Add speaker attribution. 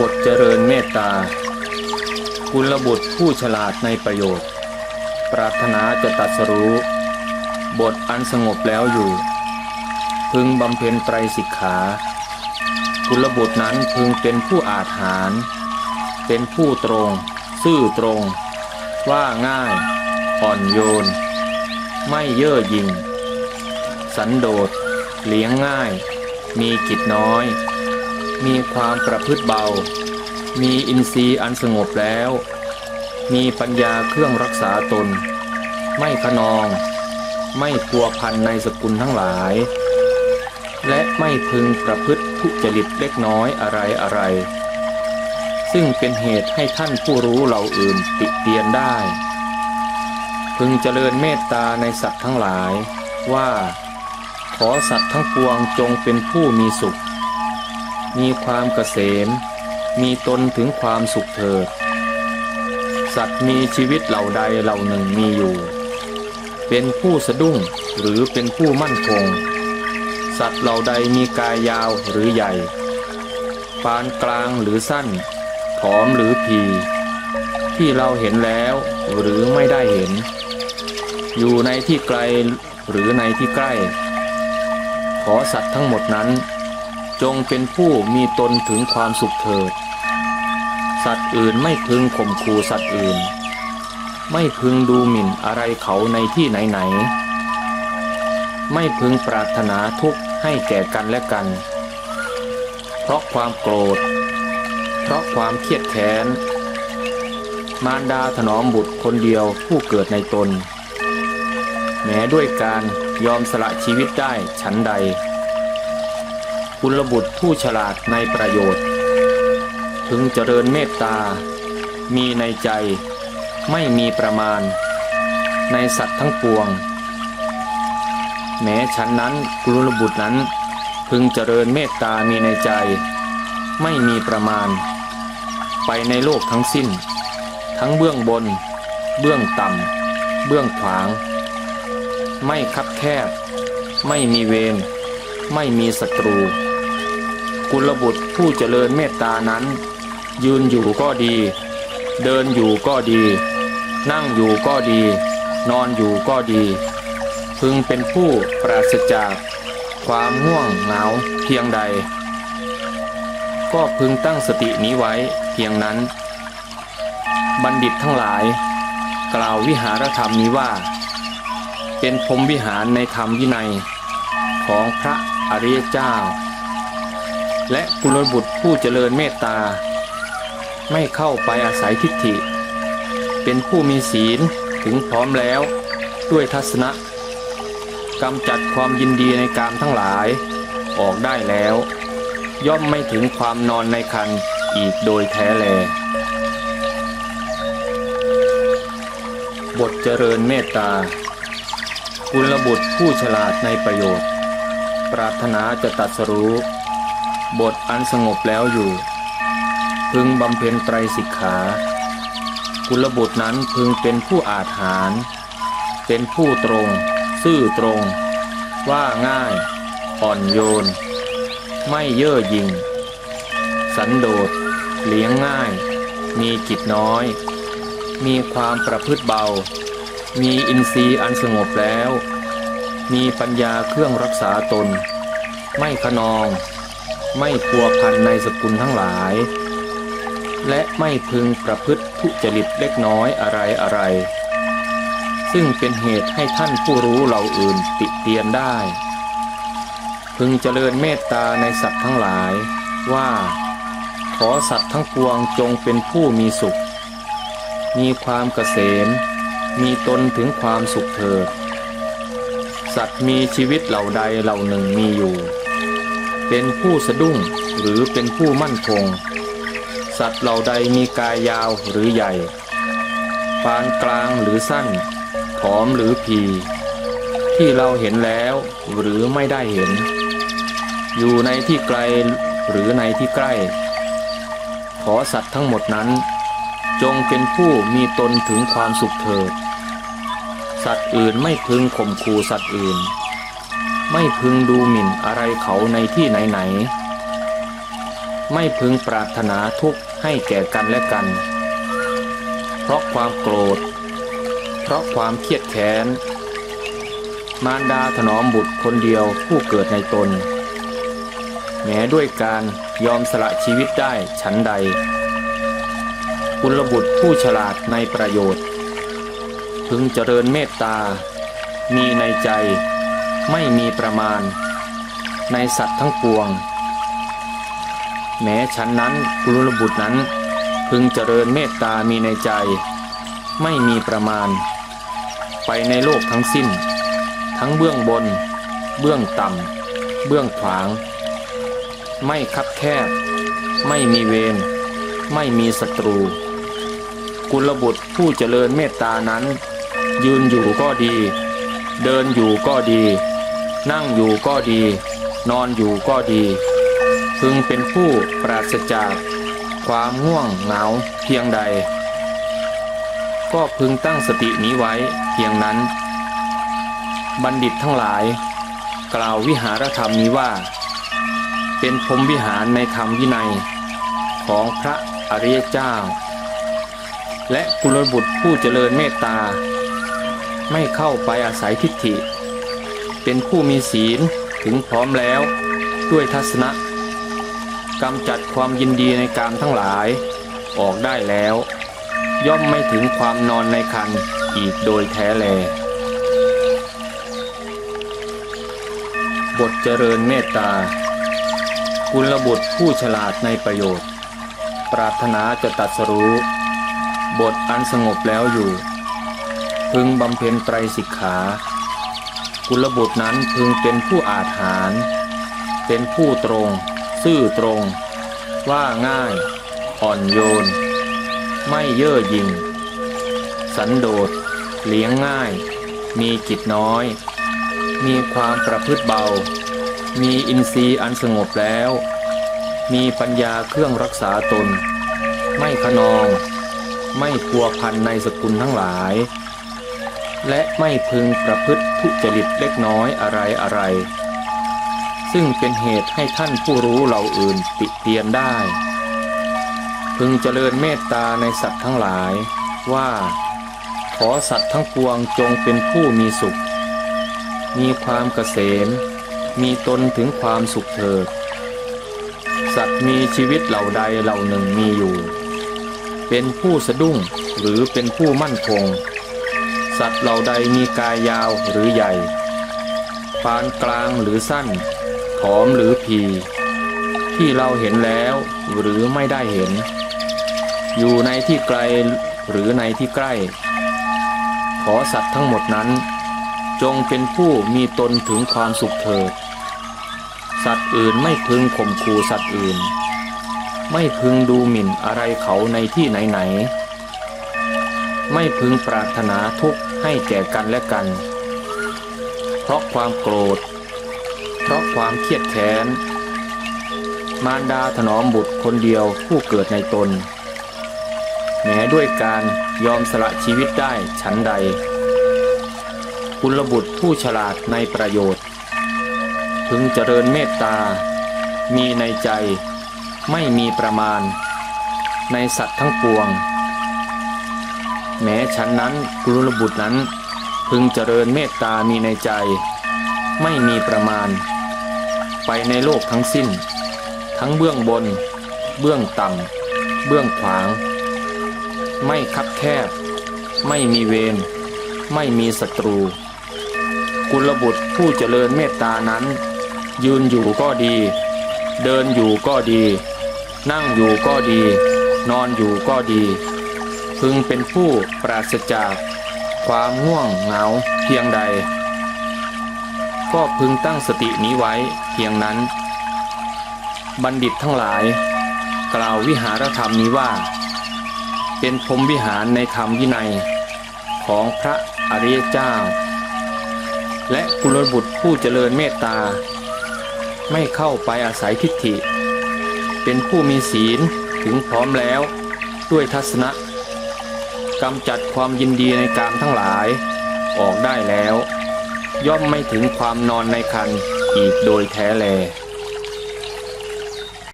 Speaker 1: บทเจริญเมตตา กุลบุตรผู้ฉลาดในประโยชน์ ปรารถนาจะตัดสรู้ บทอันสงบแล้วอยู่ พึงบำเพ็ญไตรสิกขา กุลบุตรนั้นพึงเป็นผู้อาจหารเป็นผู้ตรง ซื่อตรง ว่าง่าย อ่อนโยน ไม่เย่อหยิ่ง สันโดษ เลี้ยงง่าย มีกิจน้อย มีความประพฤติเบา มีอินทรีย์อันสงบแล้ว มีปัญญาเครื่องรักษาตน ไม่ขนอง ไม่กลัวพันในสกุลทั้งหลาย และไม่พึงประพฤติทุจริตเล็กน้อยอะไรอะไร ซึ่งเป็นเหตุให้ท่านผู้รู้เหล่าอื่นติเตียนได้ พึงเจริญเมตตาในสัตว์ทั้งหลายว่า ขอสัตว์ทั้งปวงจงเป็นผู้มีสุข มีความเกษม มีตนถึงความสุขเถิด สัตว์มีชีวิตเหล่าใดเหล่าหนึ่งมีอยู่ เป็นผู้สะดุ้งหรือเป็นผู้มั่นคง สัตว์เหล่าใดมีกายยาวหรือใหญ่ ปานกลางหรือสั้น ผอมหรือผีที่เราเห็นแล้วหรือไม่ได้เห็น อยู่ในที่ไกลหรือในที่ใกล้ ขอสัตว์ทั้งหมดนั้น จงเป็นผู้มีตนถึงความสุขเถิด สัตว์อื่นไม่พึงข่มขู่สัตว์อื่น ไม่พึงดูหมิ่นอะไรเขาในที่ไหนๆไม่พึงปรารถนาทุกข์ให้แก่กันและกัน เพราะความโกรธ เพราะความเครียดแค้น มารดาถนอมบุตรคนเดียวผู้เกิดในตน แม้ด้วยการยอมสละชีวิตได้ฉันใด กุลบุตรผู้ฉลาดในประโยชน์พึงเจริญเมตตา มีในใจ ไม่มีประมาณ ในสัตว์ทั้งปวง แม้ฉันนั้นกุลบุตรนั้น พึงเจริญเมตตามีในใจ ไม่มีประมาณ ไปในโลกทั้งสิ้น ทั้งเบื้องบน เบื้องต่ำเบื้องขวาง ไม่คับแคบ ไม่มีเวรไม่มีศัตรู กุลบุตรผู้เจริญเมตตานั้น ยืนอยู่ก็ดี เดินอยู่ก็ดี นั่งอยู่ก็ดี นอนอยู่ก็ดี พึงเป็นผู้ปราศจากความง่วงเหงาเพียงใด ก็พึงตั้งสตินี้ไว้เพียงนั้น บัณฑิตทั้งหลาย กล่าววิหารธรรมนี้ว่า เป็นพรมวิหารในธรรมวินัยของพระอริยเจ้า และกุลบุตรผู้เจริญเมตตา ไม่เข้าไปอาศัยทิฏฐิ เป็นผู้มีศีลถึงพร้อมแล้ว ด้วยทัศนะกำจัดความยินดีในกามทั้งหลาย ออกได้แล้ว ย่อมไม่ถึงความนอนในคันอีกโดยแท้แล บทเจริญเมตตากุลบุตรผู้ฉลาดในประโยชน์ ปรารถนาจะตัดสรู้ บทอันสงบแล้วอยู่ พึงบำเพ็ญไตรสิกขากุลบุตรนั้นพึงเป็นผู้อาจหารเป็นผู้ตรง ซื่อตรง ว่าง่าย อ่อนโยน ไม่เย่อหยิ่ง สันโดษ เลี้ยงง่าย มีกิจน้อย มีความประพฤติเบา มีอินทรีย์อันสงบแล้ว มีปัญญาเครื่องรักษาตน ไม่ขนอง ไม่พัวพันในสกุลทั้งหลาย และไม่พึงประพฤติทุจริตเล็กน้อยอะไรอะไร ซึ่งเป็นเหตุให้ท่านผู้รู้เหล่าอื่นติเตียนได้ พึงเจริญเมตตาในสัตว์ทั้งหลายว่า ขอสัตว์ทั้งปวงจงเป็นผู้มีสุข มีความเกษม มีตนถึงความสุขเถิดสัตว์มีชีวิตเหล่าใดเหล่าหนึ่งมีอยู่ เป็นผู้สะดุ้งหรือเป็นผู้มั่นคง สัตว์เหล่าใดมีกายยาวหรือใหญ่ ปานกลางหรือสั้น ผอมหรือผีที่เราเห็นแล้วหรือไม่ได้เห็น อยู่ในที่ไกลหรือในที่ใกล้ ขอสัตว์ทั้งหมดนั้น จงเป็นผู้มีตนถึงความสุขเถิด สัตว์อื่นไม่พึงข่มขู่สัตว์อื่น ไม่พึงดูหมิ่นอะไรเขาในที่ไหนๆ ไม่พึงปรารถนาทุกข์ให้แก่กันและกัน เพราะความโกรธ เพราะความเครียดแค้น มารดาถนอมบุตรคนเดียวผู้เกิดในตน แม้ด้วยการยอมสละชีวิตได้ฉันใดกุลบุตรผู้ฉลาดในประโยชน์ พึงเจริญเมตตา มีในใจ ไม่มีประมาณ ในสัตว์ทั้งปวง แม้ฉันนั้นกุลบุตรนั้น พึงเจริญเมตตามีในใจ ไม่มีประมาณ ไปในโลกทั้งสิ้น ทั้งเบื้องบน เบื้องต่ำเบื้องขวาง ไม่คับแคบ ไม่มีเวรไม่มีศัตรู กุลบุตรผู้เจริญเมตตานั้น ยืนอยู่ก็ดี เดินอยู่ก็ดี นั่งอยู่ก็ดี นอนอยู่ก็ดี พึงเป็นผู้ปราศจากความง่วงเหงาเพียงใด ก็พึงตั้งสตินี้ไว้เพียงนั้น บัณฑิตทั้งหลาย กล่าววิหารธรรมนี้ว่า เป็นพรมวิหารในธรรมวินัย ของพระอริยเจ้า และกุลบุตรผู้เจริญเมตตา ไม่เข้าไปอาศัยทิฏฐิ เป็นผู้มีศีลถึงพร้อมแล้ว ด้วยทัศนะกำจัดความยินดีในกามทั้งหลาย ออกได้แล้ว ย่อมไม่ถึงความนอนในคันอีกโดยแท้แล บทเจริญเมตตา กุลบุตรผู้ฉลาดในประโยชน์ ปรารถนาจะตัดสรู้ บทอันสงบแล้วอยู่ พึงบำเพ็ญไตรสิกขา กุลบุตรนั้นพึงเป็นผู้อาจหารเป็นผู้ตรง ซื่อตรง ว่าง่าย อ่อนโยน ไม่เย่อหยิ่ง สันโดษ เลี้ยงง่าย มีจิตน้อย มีความประพฤติเบา มีอินทรีย์อันสงบแล้ว มีปัญญาเครื่องรักษาตน ไม่ขนอง ไม่พัวพันในสกุลทั้งหลาย และไม่พึงประพฤติทุจริตเล็กน้อยอะไรอะไร ซึ่งเป็นเหตุให้ท่านผู้รู้เหล่าอื่นติเตียนได้ พึงเจริญเมตตาในสัตว์ทั้งหลายว่า ขอสัตว์ทั้งปวงจงเป็นผู้มีสุข มีความเกษม มีตนถึงความสุขเถิด สัตว์มีชีวิตเหล่าใดเหล่าหนึ่งมีอยู่ เป็นผู้สะดุ้งหรือเป็นผู้มั่นคง สัตว์เหล่าใดมีกายยาวหรือใหญ่ ปานกลางหรือสั้น ผอมหรือผีที่เราเห็นแล้วหรือไม่ได้เห็น อยู่ในที่ไกลหรือในที่ใกล้ ขอสัตว์ทั้งหมดนั้น จงเป็นผู้มีตนถึงความสุขเถิด สัตว์อื่นไม่พึงข่มขู่สัตว์อื่น ไม่พึงดูหมิ่นอะไรเขาในที่ไหนๆไม่พึงปรารถนาทุกข์ ให้แก่กันและกัน เพราะความโกรธ เพราะความเครียดแค้น มารดาถนอมบุตรคนเดียวผู้เกิดในตน แม้ด้วยการยอมสละชีวิตได้ฉันใดกุลบุตรผู้ฉลาดในประโยชน์ พึงเจริญเมตตา มีในใจ ไม่มีประมาณ ในสัตว์ทั้งปวง แม้ฉันนั้นกุลบุตรนั้น พึงเจริญเมตตามีในใจ ไม่มีประมาณ ไปในโลกทั้งสิ้น ทั้งเบื้องบน เบื้องต่ำเบื้องขวาง ไม่คับแคบ ไม่มีเวรไม่มีศัตรู กุลบุตรผู้เจริญเมตตานั้น ยืนอยู่ก็ดี เดินอยู่ก็ดี นั่งอยู่ก็ดี นอนอยู่ก็ดี พึงเป็นผู้ปราศจาก ความง่วงเหงาเพียงใด ก็พึงตั้งสตินี้ไว้เพียงนั้น บัณฑิตทั้งหลาย กล่าววิหารธรรมนี้ว่า เป็นพรมวิหารในธรรมวินัย ของพระอริยเจ้า และกุลบุตรผู้เจริญเมตตา ไม่เข้าไปอาศัยทิฏฐิ เป็นผู้มีศีลถึงพร้อมแล้วด้วยทัศนะ กำจัดความยินดีในกามทั้งหลาย ออกได้แล้ว ย่อมไม่ถึงความนอนในคันอีกโดยแท้แล